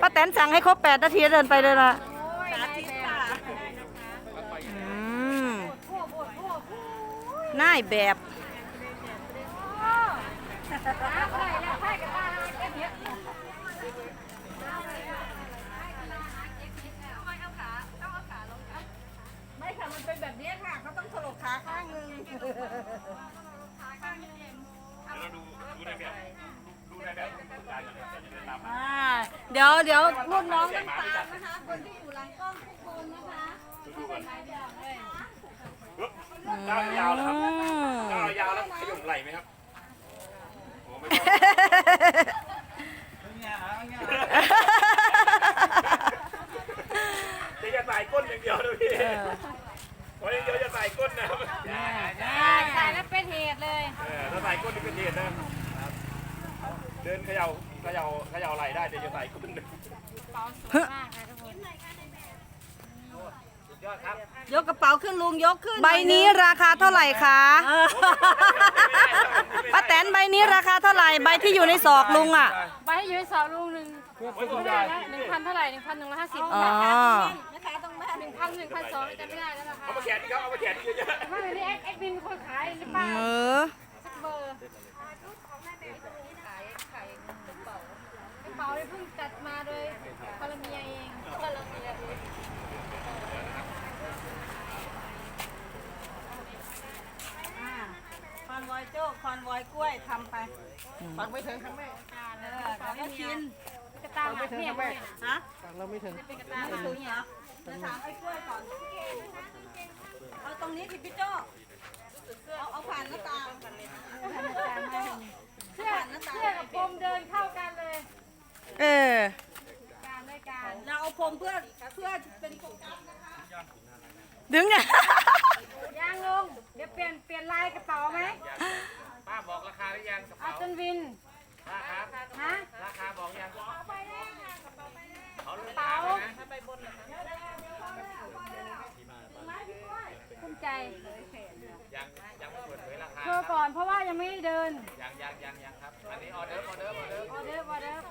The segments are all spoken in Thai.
ป้าแตนสั่งให้ครบแปดนาทีเดินไปเลยนะสาธิตค่ะอืมน่ายแบบไม่ค่ะมันเป็นแบบนี้ค่ะเขาต้องถลกขาข้างหนึง เราดูดูในแบบดูในแบบการกันเลยจะเดินตามมา อ่าเดี๋ยวเดี๋ยวรุ่นน้องต้องตามนะคะ คนที่อยู่หลังกล้องทุกคนนะคะดูกันก้าวยาวแล้วครับก้าวยาวแล้วขย่มไหลไหมครับโอ้ไม่ต้องจะอย่าใส่ก้นอย่างเดียวนะพี่โอ้ยเดี๋ยวจะใส่ก้นนะครับใส่แล้วเป็นเหตุเลยเออถ้าใส่ก้นนี่เป็นเหตุนะ เดินเขย่า เขย่าเขย่าไหลได้แต่อย่าใส่ก้นเป๋าสวยมากค่ะทุกคนยกกระเป๋าขึ้นลุงยกขึ้นใบนี้ราคาเท่าไหร่คะป้าแตนใบนี้ราคาเท่าไหร่ใบที่อยู่ในศอกลุงอะใบให้อยู่ในสอบลุงหนึ่งไม่ได้แล้วหนึ่งพันเท่าไหร่หนึ่งพันหนึ่งร้อยห้าสิบอ๋อนะคะต้องแม่หนึ่งพันหนึ่งพันสองจำไม่ได้แล้วนะคะเอามาแขนนี่ครับเอามาแขนนี่เยอะไม่เป็นไรแอดแอดมินเป็นคนขายหรือเปล่าเออสักเบอร์ขายขายกระเป๋ากระเป๋าเนี่ยเพิ่งจัดมาโดยพลเมียเองพลเมียเองอ่าคอนวอยโจ้คอนวอยกล้วยทำไปฟังไปถึงทั้งแม่อ่าเอแล้วอกระเป๋าเดี๋ยวไม่ก็มีชินกระตามหาเนี่ยเนี่ยฮะเป็นกระตามไม่หาถึงเหรอจะถามไอ้กล้วยก่อนเอาตรงนี้สิพี่โจ้เอาเอาผ่านหน้าต่าง เสื้อเสื้อกับผมเดินเข้ากันเลย เออ การด้วยการ เราเอาพรมเพื่อเพื่อเป็นโฟกัส ดึงอะ ยางลงเดี๋ยวเปลี่ยนเปลี่ยนลายกระเป๋าไหม ป้าบอกราคา หรือยังกระเอาเป๋าจนวินป้าครับฮะ ราคาบอกยังเขาเลยกระเป๋าภูมิใจยังยังไม่เปิดเผยราคาโชว์ก่อนเพราะว่ายังไม่ได้เดิน ยังยังยังยังครับ อันนี้ออเดอร์ออเดอร์ออเดอร์ออเดอร์ออเดอร์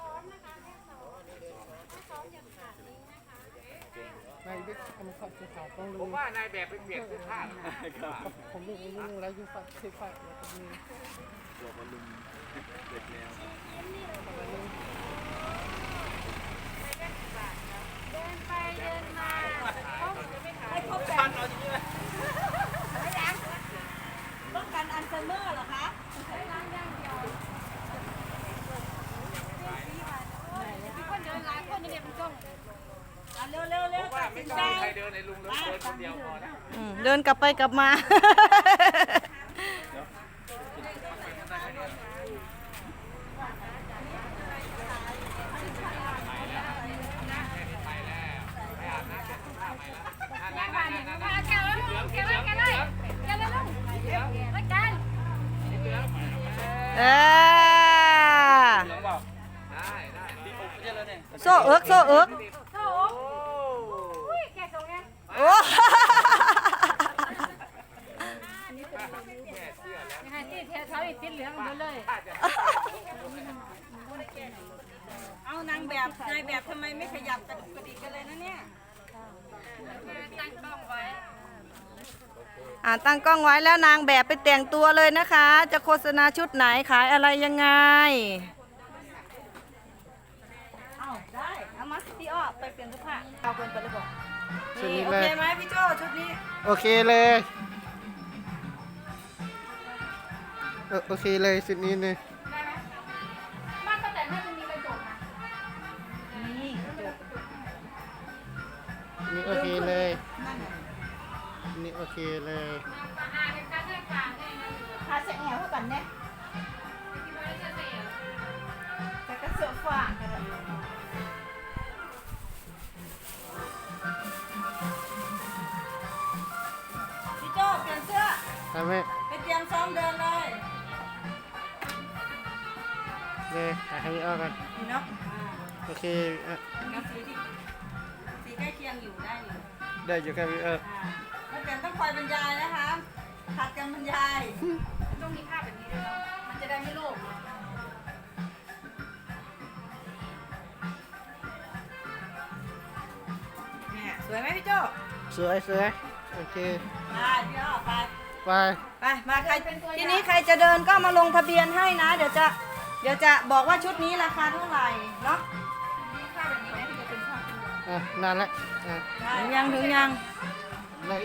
นายบิ๊กทำขับสีขาวต้องผรู้มว่านายแบบไปเปลี่ยนเสื้อผ้าผมดูรู้แล้วยูฟัดสีฟ้าแล้วก็มีเดินไปเดินมาป้องกันอัลไซเมอร์เหรอคะมีคนเดินหลายคนเนี่ยเป็นจ้องอะ เร็วเร็วเร็วว่าตัดไม่สินต้ใจองมีใครเดินในลุงเลยเดินคนเดียวพอแล้วอืมเดินกลับไปกลับมามาแกเลยแกเลยแกเลยแกเลยลุงแล้วกันเออโซ่เอิกโซ่เอิกโอ้โหอุ้ยแกส่งไง โอ้ ยังไงที่เท้าเท้าอีกติดเหลืองหมดเลย เอานางแบบนายแบบทำไมไม่ขยับกระดุกกระดิกกันเลยนะเนี่ย ตั้งกล้องไว้ อ่าตั้งกล้องไว้แล้วนางแบบไปแต่งตัวเลยนะคะ จะโฆษณาชุดไหนขายอะไรยังไงเอาได้เอามาพี่อ้อไปเปลี่ยนเสื้อผ้าเอาคนไปเลยบอกชุดนี่นี้โอเลเคยไหมพี่โจชุดนี้โอเคเลยเออโอเคเลยชุดนี้เลย เคเลยขาเสียแหวเท่ากันเนี่ยแต่ก็เสือฝานี่โจ้เปลี่ยนเสื้อทำไมไปเตรียมซ้อมเดินเลยเลยหาให้ออกันนี่เนาะโอเคอะ สีที่สีใกล้เคียงอยู่ได้อยู่ได้อยู่แค่นี้เออ อ แล้วแต่ต้องคอยบรรยายนะคะผัดกันบรรยายต้องมีภาพแบบนี้ด้วยเนาะมันจะได้ไม่โลภเนี่ยสวยไหมพี่โจสวยสวยโอเค ไปพี่อ้อไป ไปไปมาใครทีนี้ใครจะเดินก็มาลงทะเบียนให้นะ เดี๋ยวจะเดี๋ยวจะบอกว่าชุดนี้ราคาเท่าไหร่เนาะภาพแบบนี้ไหมที่จะเป็นภาพเป็นแบบอะนานแล้วอะ ถึงยังถึงยัง เหลื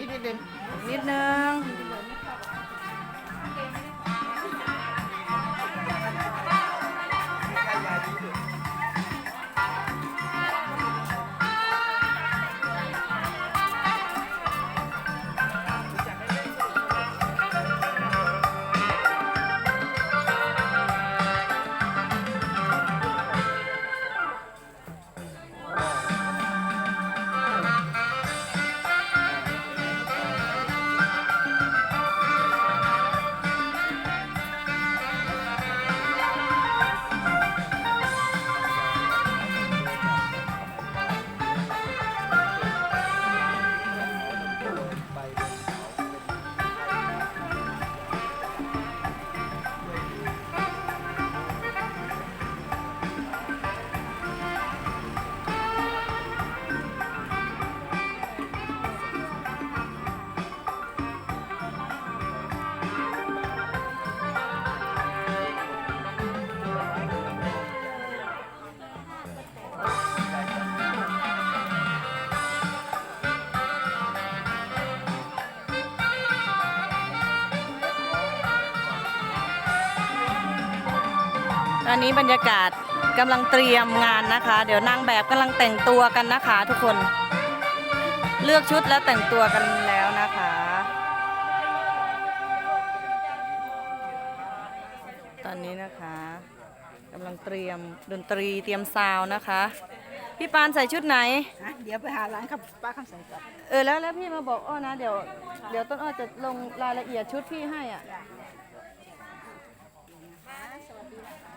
ออีกนิดเดียวนิดนึงตอนนี้บรรยากาศกำลังเตรียมงานนะคะ เดี๋ยวนางแบบกำลังแต่งตัวกันนะคะ ทุกคน เลือกชุดแล้วแต่งตัวกันแล้วนะคะตอนนี้นะคะกำลังเตรียมดนตรีเตรียมซาวน์นะคะ พี่ปานใส่ชุดไหนเดี๋ยวไปหาร้านครับป้าคำใสก่อนเออแล้วแล้วพี่มาบอกอ้อนะเดี๋ยวเดี๋ยวต้นอ้อจะลงรายละเอียดชุดพี่ให้อะสวัสดีนะคะ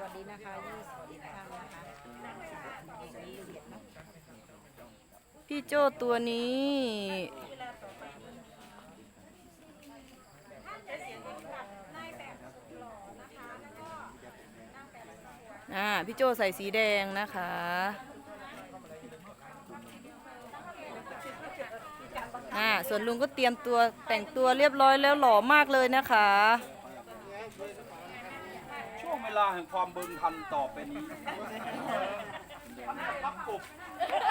ยี่สิบท่านนะคะพี่โจตัวนี้ อ่า พี่โจใส่สีแดงนะคะ อ่า ส่วนลุงก็เตรียมตัวแต่งตัวเรียบร้อยแล้วหล่อมากเลยนะคะ วงเวลาแห่งความบึงทันต่อไปนี้พับกบ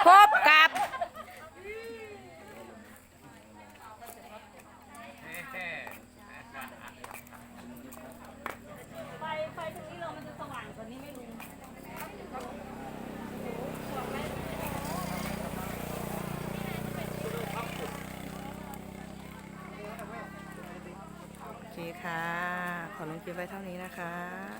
พบกับ ไฟไฟตรงนี้เรามันจะสว่างกว่านี้ไม่รู้ โอเคค่ะ ขอลงคลิปไว้เท่านี้นะคะ